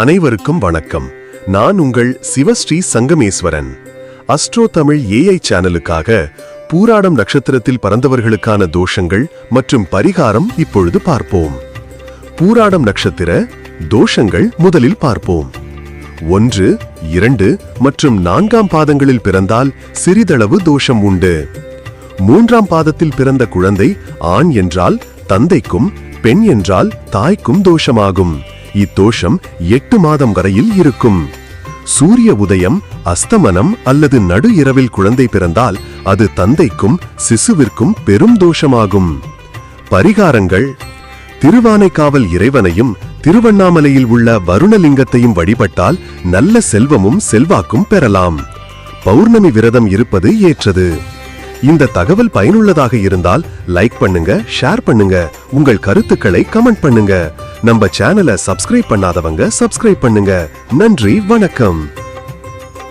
அனைவருக்கும் வணக்கம். நான் உங்கள் சிவஸ்ரீ சங்கமேஸ்வரன். அஸ்ட்ரோ தமிழ் ஏஐ சேனலுக்காக பூராடம் நட்சத்திரத்தில் பறந்தவர்களுக்கான தோஷங்கள் மற்றும் பரிகாரம் இப்பொழுது பார்ப்போம். பூராடம் நட்சத்திர தோஷங்கள் முதலில் பார்ப்போம். ஒன்று இரண்டு மற்றும் நான்காம் பாதங்களில் பிறந்தால் சிறிதளவு தோஷம் உண்டு. மூன்றாம் பாதத்தில் பிறந்த குழந்தை ஆண் என்றால் தந்தைக்கும் பெண் என்றால் தாய்க்கும் தோஷமாகும். இத்தோஷம் எட்டு மாதம் வரையில் இருக்கும். சூரிய உதயம் அஸ்தமனம் அல்லது நடு இரவில் குழந்தை பிறந்தால் அது தந்தைக்கும் சிசுவிற்கும் பெரும் தோஷமாகும். பரிகாரங்கள். திருவானைக்காவல் இறைவனையும் திருவண்ணாமலையில் உள்ள வருணலிங்கத்தையும் வழிபட்டால் நல்ல செல்வமும் செல்வாக்கும் பெறலாம். பௌர்ணமி விரதம் இருப்பது ஏற்றது. இந்த தகவல் பயனுள்ளதாக இருந்தால் லைக் பண்ணுங்க ஷேர் பண்ணுங்க உங்கள் கருத்துக்களை கமெண்ட் பண்ணுங்க. நம்ம சேனலை சப்ஸ்கிரைப் பண்ணாதவங்க சப்ஸ்கிரைப் பண்ணுங்க. நன்றி வணக்கம்.